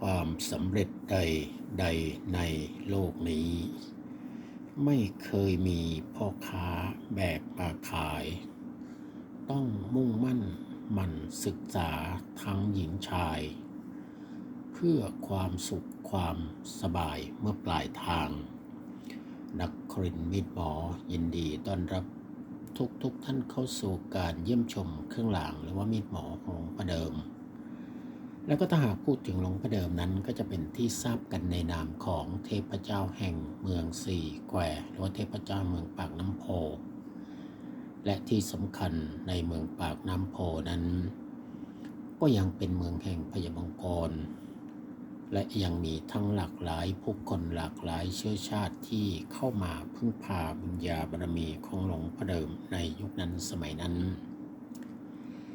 ความสำเร็จใดใดในโลกนี้ ไม่เคยมีพ่อค้าแบกมาขาย ต้องมุ่งมั่นหมั่นศึกษาทั้งหญิงชาย เพื่อความสุขความสบายเมื่อปลายทาง นักครินมิตรหมอยินดีต้อนรับทุกทุกท่านเข้าสู่การเยี่ยมชมเครื่องรางหรือว่ามีดหมอของประเดิม แล้วก็ถ้าหากพูดถึงหลวงพ่อเดิมนั้นก็จะเป็นที่ทราบกันในนามของเทพเจ้าแห่งเมืองสี่แควหรือว่าเทพเจ้าเมืองปากน้ำโพ และที่สำคัญในเมืองปากน้ำโพนั้น ก็ยังเป็นเมืองแห่งพยาบงกร และยังมีทั้งหลากหลายผู้คนหลากหลายเชื้อชาติที่เข้ามาพึ่งพาบุญญาบารมีของหลวงพ่อเดิมในยุคนั้นสมัยนั้น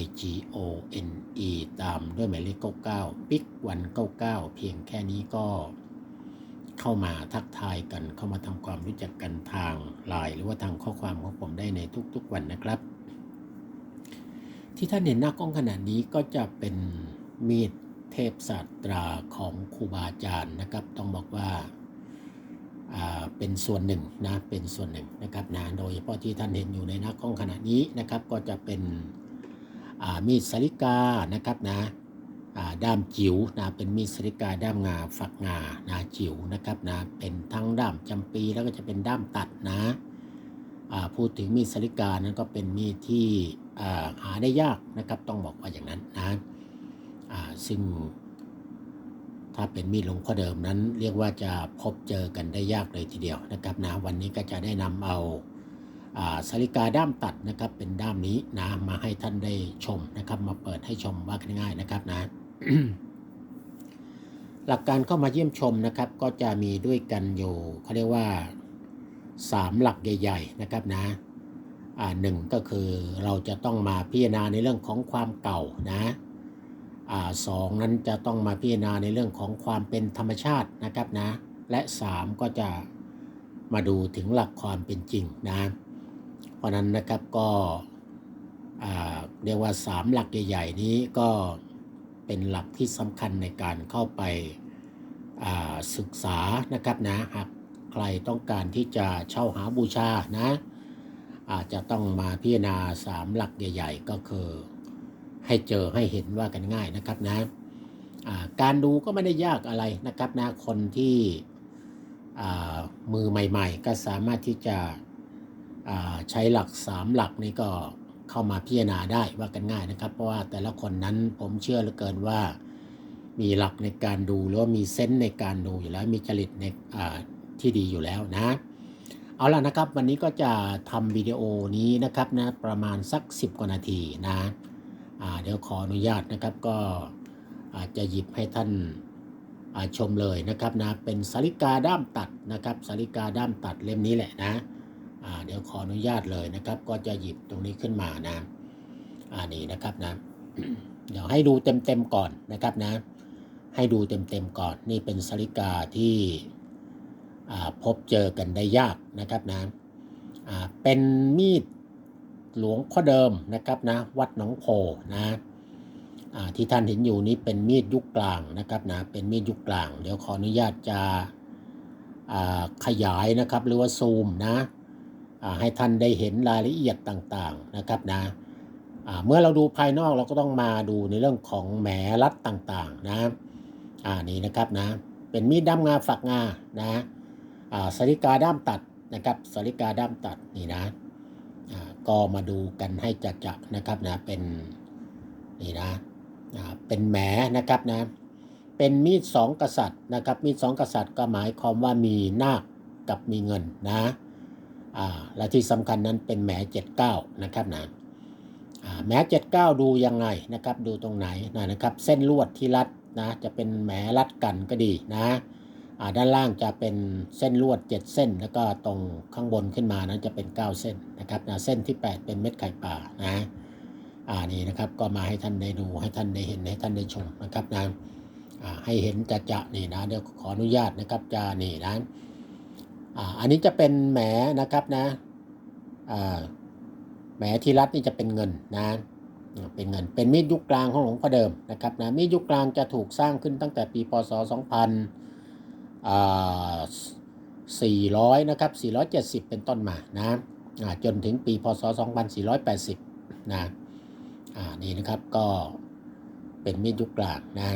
I G O N E ตามด้วยหมายเลข 99 ปิ๊กวัน 99 เพียงแค่นี้ก็เข้ามาทักทายกันเข้ามาทำความรู้จักกันทางไลน์หรือว่าทางข้อความของผมได้ในทุกๆวันนะครับ ที่ท่านเห็นหน้ากล้องขนาดนี้ก็จะเป็นมีดเทพศาสตราของครูบาอาจารย์นะครับ ต้องบอกว่าอ่าเป็นส่วนหนึ่งนะเป็นส่วนหนึ่งนะครับนะโดยเฉพาะที่ท่านเห็นอยู่ในหน้ากล้องขณะนี้นะครับ ก็จะเป็น มีดสาริกานะครับนะด้ามจิ๋วนะเป็นมีดสาริกาด้ามงาฝักงานะจิ๋วนะครับนะเป็นทั้งด้ามจำปีแล้วก็จะเป็นด้ามตัดนะพูดถึงมีดสาริกานั้นก็เป็นมีดที่หาได้ยากนะครับต้องบอกว่าอย่างนั้นนะซึ่งถ้าเป็นมีดหลวงพ่อเดิมนั้น เรียกว่าจะพบเจอกันได้ยากเลยทีเดียวนะครับนะวันนี้ก็จะได้นำเอา สาริกาด้ามตัดนะครับเป็นด้ามนี้นะมาให้ท่านได้ชมนะครับ มาเปิดให้ชมว่าง่ายๆนะครับนะหลักการเข้ามาเยี่ยมชมนะครับ ก็จะมีด้วยกันอยู่เขาเรียกว่าสามหลักใหญ่ๆนะครับนะอ่าหนึ่งก็คือเราจะต้องมาพิจารณาในเรื่องของความเก่านะอ่าสองนั้นจะต้องมาพิจารณาในเรื่องของความเป็นธรรมชาตินะครับนะ และ 3 ก็จะมาดูถึงหลักความเป็นจริงนะ ราะนั้นนะครับก็เรียกว่า 3 หลักใหญ่ ๆ นี้ก็เป็นหลักที่สำคัญในการเข้าไปาศึกษานะครับนะหากใครต้องการที่จะเช่าหาบูชานะอาจจะต้องมาพิจารณา3หลักใหญ่ ๆ ก็คือให้เจอให้เห็นว่ากันง่ายนะครับนะาการดูก็ไม่ได้ยากอะไรนะครับนะคนที่มือใหม่ ๆ ก็สามารถที่จะ ใช้หลัก 3 หลักนี้ก็เข้ามาพิจารณาได้ว่ากันง่ายนะครับ เพราะว่าแต่ละคนนั้นผมเชื่อเหลือเกินว่า มีหลักในการดูหรือว่ามีเซนส์ในการดูอยู่แล้วมีจริตในที่ดีอยู่แล้วนะ เอาล่ะนะครับ วันนี้ก็จะทำวิดีโอนี้นะครับนะประมาณสัก 10 กว่านาทีนะเดี๋ยวขออนุญาตนะครับก็อาจจะหยิบให้ท่านาชมเลยนะครับนะเป็นสาริกาด้ามตัดนะครับสาริกาด้ามตัดเล่มนี้แหละนะ เดี๋ยวขออนุญาตเลยนะครับ ก็จะหยิบตรงนี้ขึ้นมานะอ่านี่นะครับนะ เดี๋ยวให้ดูเต็มๆก่อนนะครับนะ ให้ดูเต็มๆก่อน นี่เป็นสาริกาที่พบเจอกันได้ยากนะครับนะเป็นมีดหลวงพ่อเดิมนะครับนะ วัดหนองโพนะที่ท่านเห็นอยู่นี้เป็นมีดยุคกลางนะครับนะ เป็นมีดยุคกลาง เดี๋ยวขออนุญาตจะขยายนะครับ หรือว่าซูมนะ ให้ท่านได้เห็นรายละเอียดต่างๆนะครับนะเมื่อเราดูภายนอกเราก็ต้องมาดูในเรื่องของแหมรัดต่างๆนะอ่านี่นะครับนะเป็นมีดด้ามงาฝักงานะอ่าสริกาด้ามตัดนะครับสาริกาด้ามตัดนี่นะอ่าก็มาดูกันให้จัดจะนะครับนะเป็นนี่นะอ่าเป็นแหมนะครับนะเป็นมีดสองกษัตริย์นะครับมีดสองกษัตริย์ก็หมายความว่ามีนาคกับมีเงินนะ และที่สำคัญนั้นเป็นแหมเจ็ดเก้านะครับนะแหมเจ็ดเก้าดูยังไงนะครับ ดูตรงไหนนะนะครับ เส้นลวดที่รัดนะจะเป็นแหมรัดกันก็ดีนะด้านล่างจะเป็นเส้นลวด 7 เส้น แล้วก็ตรงข้างบนขึ้นมานั้นจะเป็น 9 เส้นนะครับนะเส้นที่ 8 เป็นเม็ดไข่ป่านะอ่านี่นะครับก็มาให้ท่านได้ดูให้ท่านได้เห็นให้ท่านได้ชมนะครับนะให้เห็นจะจะนี่นะเดี๋ยวขออนุญาตนะครับจะนี่นะ อันนี้จะเป็นแหมนะครับนะแหมทีรัดนี่จะเป็นเงินนะเป็นเงิน เป็นมีดยุคกลางของหลวงพ่อเดิมนะครับนะมีดยุคกลางจะถูกสร้างขึ้นตั้งแต่ปีพศ2000 400 นะครับ 470 เป็นต้นมานะจนถึงปีพศ 2480 นะนี่นะครับก็เป็นมีดยุคกลางนะ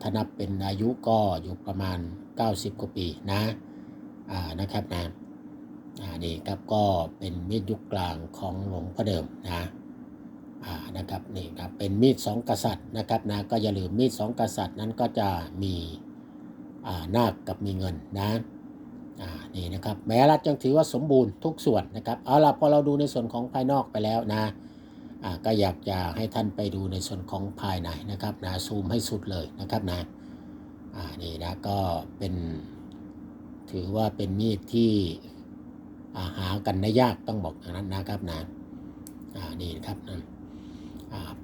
ถ้านับเป็นอายุก็อยู่ประมาณ 90 กว่าปีนะ นะครับนะนี่ครับก็เป็นมีดยุคกลางของหลวงพ่อเดิมนะนะครับนี่ครับเป็นมีดสองกษัตริย์นะครับนะก็อย่าลืมมีดสองกษัตริย์นั้นก็จะมีนาคกับมีเงินนะนี่นะครับแม้รัฐยังถือว่าสมบูรณ์ทุกส่วนนะครับเอาล่ะพอเราดูในส่วนของภายนอกไปแล้วนะก็อยากจะให้ท่านไปดูในส่วนของภายในนะครับนะซูมให้สุดเลยนะครับนะนี่นะก็เป็น ถือว่าเป็นมีดที่หากันได้ยากต้องบอกอย่างนั้นนะครับนะนี่นะครับนะ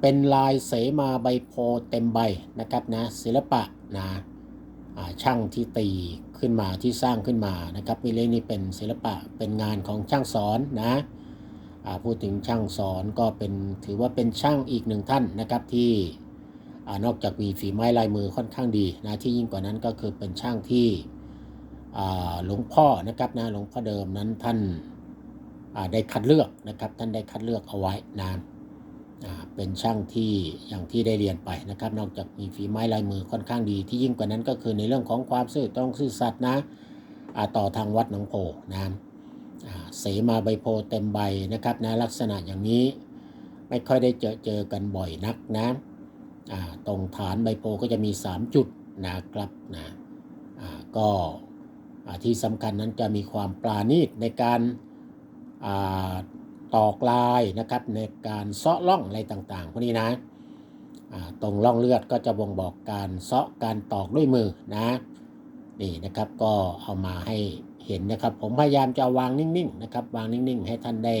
เป็นลายเสมาใบโพเต็มใบนะครับนะศิลปะนะช่างที่ตีขึ้นมาที่สร้างขึ้นมานะครับมีเรื่นี้เป็นศิลปะเป็นงานของช่างสอนนะพูดถึงช่างสอนก็เป็นถือว่าเป็นช่างอีกหนึ่งท่านนะครับที่นอกจากมีฝีไม้ลายมือค่อนข้างดีนะที่ยิ่งกว่านั้นก็คือเป็นช่างที่ หลวงพ่อนะครับนะหลวงพ่อเดิมนั้นท่านได้คัดเลือกนะครับ ท่านได้คัดเลือกเอาไว้นะเป็นช่างที่อย่างที่ได้เรียนไปนะครับ นอกจากมีฝีไม้ลายมือค่อนข้างดีที่ยิ่งกว่านั้นก็คือในเรื่องของความซื่อตรงซื่อสัตย์นะต่อทางวัดหนองโพนะเสมาใบโพเต็มใบนะครับนะลักษณะอย่างนี้ไม่ค่อยได้เจอเจอกันบ่อยนักนะตรงฐานใบโพก็จะมี 3 จุดนะครับนะก็ ที่สำคัญนั้นจะมีความปราณีตในการตอกลายนะครับในการเซาะล่องอะไรต่างๆพวกนี้นะตรงล่องเลือดก็จะบ่งบอกการเซาะการตอกด้วยมือนะนี่นะครับก็เอามาให้เห็นนะครับ ผมพยายามจะวางนิ่งๆนะครับวางนิ่งๆ ให้ท่านได้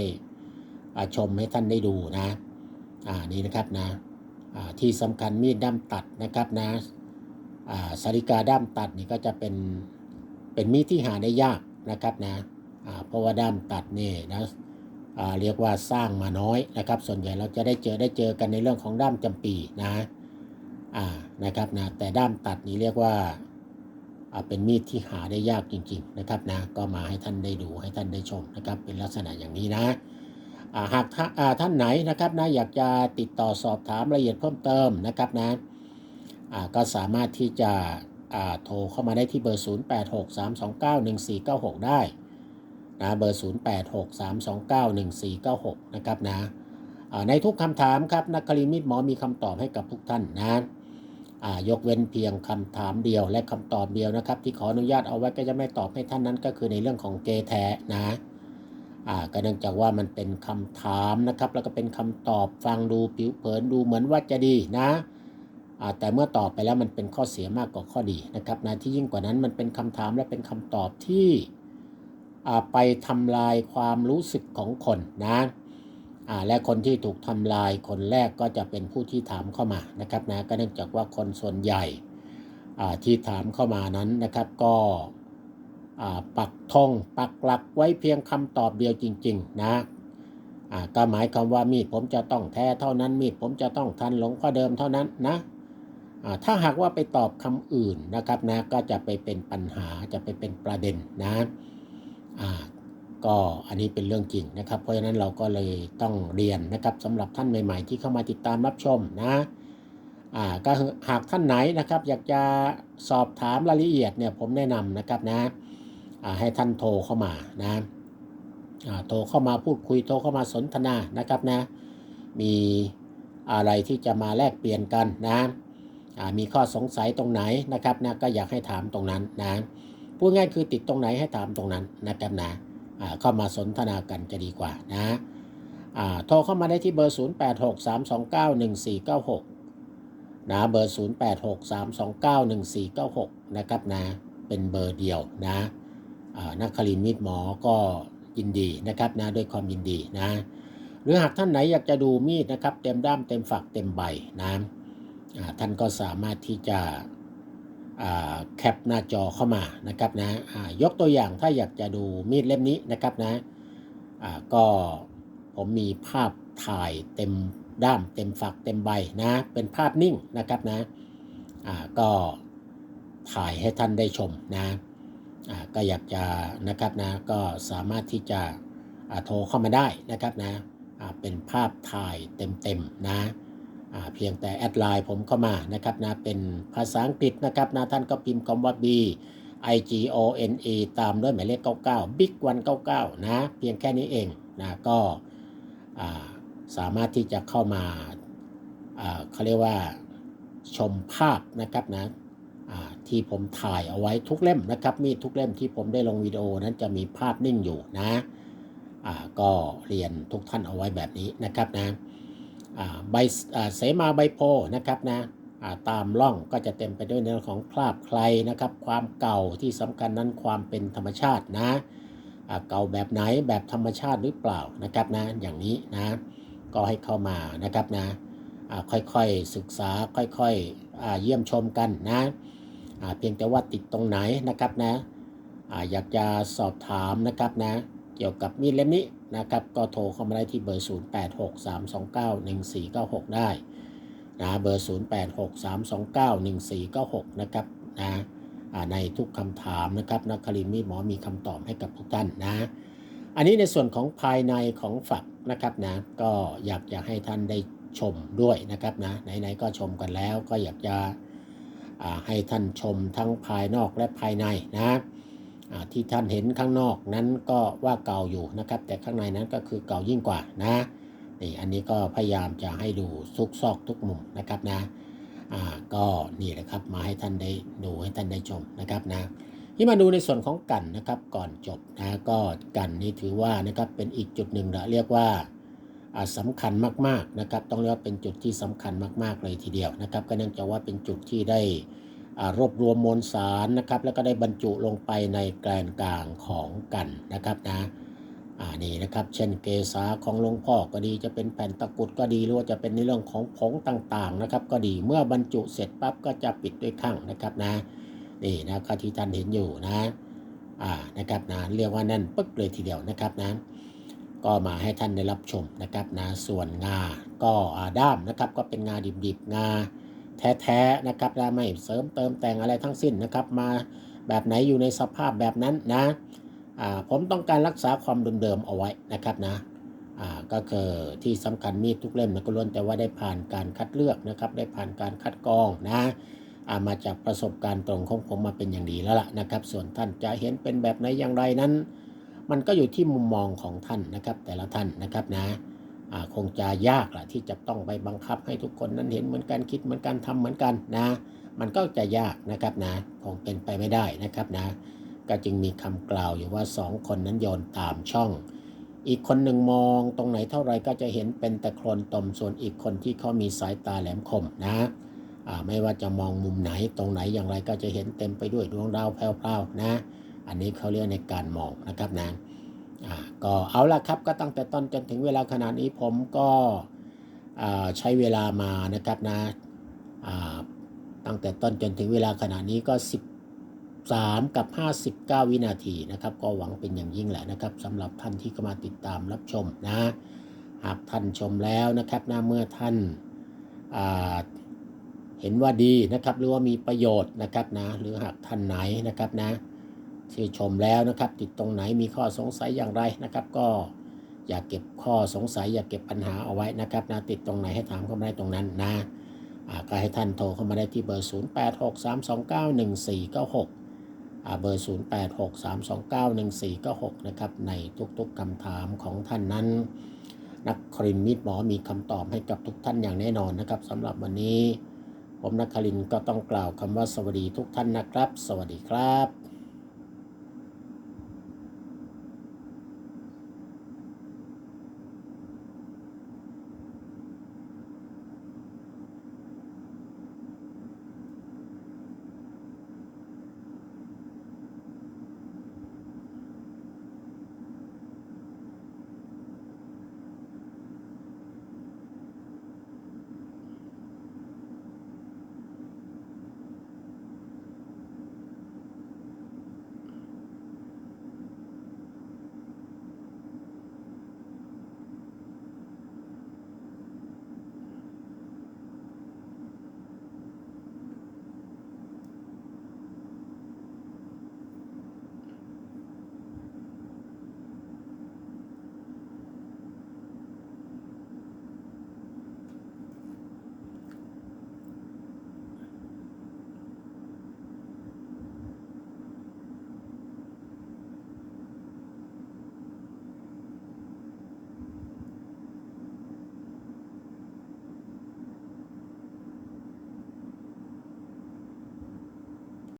ชมให้ท่านได้ดูนะอ่านี่นะครับนะที่สำคัญมีดด้ามตัดนะครับนะสาริกาด้ามตัดนี่ก็จะเป็น เป็นมีดที่หาได้ยากนะครับนะเพราะว่าด้ามตัดนี่นะเรียกว่าสร้างมาน้อยนะครับ ส่วนใหญ่เราจะได้เจอได้เจอกันในเรื่องของด้ามจำปีนะอ่านะครับนะแต่ด้ามตัดนี้เรียกว่าเป็นมีดที่หาได้ยากจริง ๆนะครับนะก็มาให้ท่านได้ดูให้ท่านได้ชมนะครับ เป็นลักษณะอย่างนี้นะหากท่านไหนนะครับนะอยากจะติดต่อสอบถามรายละเอียดเพิ่มเติมนะครับนะก็สามารถที่จะ โทรเข้ามาได้ที่เบอร์ 0863291496 ได้นะเบอร์ 0863291496 นะครับนะในทุกคำถามครับนักคลิมิตหมอมีคำตอบให้กับทุกท่านนะยกเว้นเพียงคำถามเดียวและคำตอบเดียวนะครับ ที่ขออนุญาตเอาไว้ก็จะไม่ตอบให้ท่านนั้นก็คือในเรื่องของเกแท้นะก็เนื่องจากว่ามันเป็นคำถามนะครับ แล้วก็เป็นคำตอบฟังดูผิวเผินดูเหมือนว่าจะดีนะ แต่เมื่อตอบไปแล้วมันเป็นข้อเสียมากกว่าข้อดีนะครับนะที่ยิ่งกว่านั้นมันเป็นคำถามและเป็นคำตอบที่ไปทำลายความรู้สึกของคนนะและคนที่ถูกทำลายคนแรกก็จะเป็นผู้ที่ถามเข้ามานะครับนะก็เนื่องจากว่าคนส่วนใหญ่ที่ถามเข้ามานั้นนะครับก็ปักธงปักหลักไว้เพียงคำตอบเดียวจริง ๆ นะก็หมายความว่ามีดผมจะต้องแท้เท่านั้นมีดผมจะต้องทันหลงพ่อเดิมเท่านั้นนะ ถ้าหากว่าไปตอบคำอื่นนะครับนะก็จะไปเป็นปัญหาจะไปเป็นประเด็นนะก็อันนี้เป็นเรื่องจริงนะครับ เพราะฉะนั้นเราก็เลยต้องเรียนนะครับสำหรับท่านใหม่ ๆ ที่เข้ามาติดตามรับชมนะอ่าก็หากท่านไหนนะครับ อยากจะสอบถามรายละเอียดเนี่ยผมแนะนำนะครับนะอ่าให้ท่านโทรเข้ามานะอ่าโทรเข้ามาพูดคุยโทรเข้ามาสนทนานะครับนะ มีอะไรที่จะมาแลกเปลี่ยนกันนะ มีข้อสงสัยตรงไหนนะครับนะก็อยากให้ถามตรงนั้นนะพูดง่ายคือติดตรงไหนให้ถามตรงนั้นนะครับนะเข้ามาสนทนากันจะดีกว่านะโทรเข้ามาได้ที่เบอร์ 0863291496 นะเบอร์ 0863291496 นะครับนะเป็นเบอร์เดียวนะนักคลินมีดหมอก็ยินดีนะครับนะด้วยความยินดีนะ หรือหากท่านไหนอยากจะดูมีดนะครับ เต็มด้ามเต็มฝักเต็มใบนะ ท่านก็สามารถที่จะแคปหน้าจอเข้ามานะครับนะยกตัวอย่างถ้าอยากจะดูมีดเล่มนี้นะครับนะก็ผมมีภาพถ่ายเต็มด้ามเต็มฝักเต็มใบนะเป็นภาพนิ่งนะครับนะก็ถ่ายให้ท่านได้ชมนะก็อยากจะนะครับนะก็สามารถที่จะโทรเข้ามาได้นะครับนะเป็นภาพถ่ายเต็มๆนะ เพียงแต่แอดไลน์ผมเข้ามานะครับนะเป็นภาษาอังกฤษนะครับนะท่านก็พิมพ์คำว่า B I G O N E ตามด้วยหมายเลข 99 Big 199 นะ เพียงแค่นี้เองนะก็สามารถที่จะเข้ามาเขาเรียกว่าชมภาพนะครับนะที่ผมถ่ายเอาไว้ทุกเล่มนะครับ มีทุกเล่มที่ผมได้ลงวิดีโอนั้นจะมีภาพนิ่งอยู่นะอ่าก็เรียนทุกท่านเอาไว้แบบนี้นะครับนะ ใบเสมาใบโพนะครับนะตามร่องก็จะเต็มไปด้วยเนื้อของคราบใครนะครับ ความเก่าที่สำคัญนั้นความเป็นธรรมชาตินะเก่าแบบไหนแบบธรรมชาติหรือเปล่านะครับนะอย่างนี้นะก็ให้เข้ามานะครับนะค่อยๆศึกษาค่อยๆเยี่ยมชมกันนะเพียงแต่ว่าติดตรงไหนนะครับนะอยากจะสอบถามนะครับนะ เกี่ยวกับมีดเล่มนี้นะครับ ก็โทรเข้ามาได้ที่เบอร์ 0863291496 ได้นะเบอร์ 0863291496 นะครับนะในทุกคำถามนะครับนักคลินทร์มีหมอมีคำตอบให้กับทุกท่านนะ อันนี้ในส่วนของภายในของฝักนะครับนะก็อยากจะให้ท่านได้ชมด้วยนะครับนะไหนๆก็ชมกันแล้วก็อยากจะให้ท่านชมทั้งภายนอกและภายในนะ ที่ท่านเห็นข้างนอกนั้นก็ว่าเก่าอยู่นะครับ แต่ข้างในนั้นก็คือเก่ายิ่งกว่านะนี่อันนี้ก็พยายามจะให้ดูซุกซอกทุกมุมนะครับนะอ่าก็นี่แหละครับมาให้ท่านได้ดูให้ท่านได้ชมนะครับนะที่มาดูในส่วนของกันนะครับก่อนจบนะก็กันนี่ถือว่านะครับเป็นอีกจุดหนึ่งนะเรียกว่าอ่าสำคัญมากๆนะครับ ต้องเรียกว่าเป็นจุดที่สำคัญมากๆเลยทีเดียวนะครับ ก็เนื่องจากว่าเป็นจุดที่ได้ รวบรวมมวลสารนะครับ แล้วก็ได้บรรจุลงไปในแกนกลางของกันนะครับนะอ่านี่นะครับเช่นเกษาของหลวงพ่อก็ดีจะเป็นแผ่นตะกุดก็ดีหรือว่าจะเป็นในเรื่องของผงต่างๆนะครับ ก็ดีเมื่อบรรจุเสร็จปั๊บก็จะปิดด้วยข้างนะครับนะนี่นะครับที่ท่านเห็นอยู่นะอ่านะครับนะเรียกว่าแน่นปึ๊กเลยทีเดียวนะครับนะก็มาให้ท่านได้รับชมนะครับนะส่วนงาก็อาด้ามนะครับก็เป็นงาดิบๆงา แท้ๆนะครับและไม่เสริมเติมแต่งอะไรทั้งสิ้นนะครับ มาแบบไหนอยู่ในสภาพแบบนั้นนะผมต้องการรักษาความเดิมๆเอาไว้นะครับนะก็คือที่สำคัญมีดทุกเล่มนะก็ล้วนแต่ว่าได้ผ่านการคัดเลือกนะครับ ได้ผ่านการคัดกรองนะามาจากประสบการณ์ตรงของผมมาเป็นอย่างดีแล้วล่ะนะครับ ส่วนท่านจะเห็นเป็นแบบไหนอย่างไรนั้น มันก็อยู่ที่มุมมองของท่านนะครับ แต่ละท่านนะครับนะ คงจะยากแหละที่จะต้องไปบังคับให้ทุกคนนั้นเห็นเหมือนกันคิดเหมือนกันทำเหมือนกันนะ มันก็จะยากนะครับนะคงเป็นไปไม่ได้นะครับนะ ก็จึงมีคำกล่าวอยู่ว่าสองคนนั้นโยนตามช่อง อีกคนหนึ่งมองตรงไหนเท่าไรก็จะเห็นเป็นแต่โคลนตมส่วนอีกคนที่เขามีสายตาแหลมคมนะไม่ว่าจะมองมุมไหนตรงไหนอย่างไรก็จะเห็นเต็มไปด้วยดวงดาวแพรวๆนะ อันนี้เขาเรียกในการมองนะครับนะ ก็เอาละครับก็ตั้งแต่ต้นจนถึงเวลาขนาดนี้ผมก็ใช้เวลามานะครับนะตั้งแต่ต้นจนถึงเวลาขนาดนี้ก็ 13 กับ 59 วินาทีนะครับ ก็หวังเป็นอย่างยิ่งแหละนะครับสำหรับท่านที่เข้ามาติดตามรับชมนะหากท่านชมแล้วนะครับนะเมื่อท่านาเห็นว่าดีนะครับ หรือว่ามีประโยชน์นะครับนะหรือหากท่านไหนนะครับนะ ที่ชมแล้วนะครับ ติดตรงไหนมีข้อสงสัยอย่างไรนะครับ ก็อย่าเก็บข้อสงสัย อย่าเก็บปัญหาเอาไว้นะครับนะติดตรงไหนให้ถามเข้ามาได้ตรงนั้นนะอาก็ให้ท่านโทรเข้ามาได้ที่เบอร์ 0863291496อ่าเบอร์ 0863291496 นะครับ ในทุกๆคำถามของท่านนั้น นักครินมิตรหมอมีคำตอบให้กับทุกท่านอย่างแน่นอนนะครับสำหรับวันนี้ ผมนักครินก็ต้องกล่าวคำว่าสวัสดีทุกท่านนะครับ สวัสดีครับ